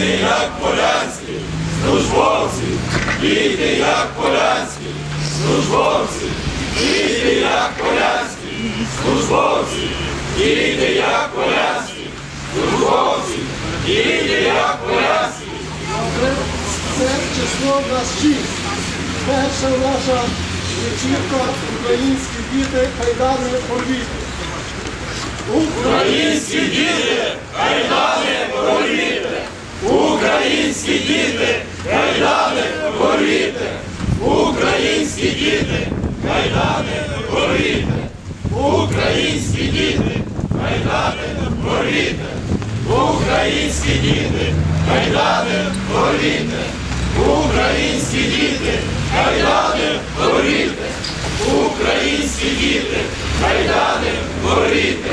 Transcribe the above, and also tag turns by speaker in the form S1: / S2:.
S1: діти, як полянські, службовці, діти, як полянські, службовці, діти, як полянські, службовці, діти, як полянські, службовці, діти, як полянські.
S2: Це число в нас шість. Перша наша вечірка українські діти хайдани орбіти.
S1: Українські діти, Українські діти, кайдани порвіте! Українські діти, кайдани порвіте! Українські діти, кайдани порвіте! Українські діти, кайдани порвіте! Українські діти, кайдани порвіте! Українські діти, кайдани порвіте!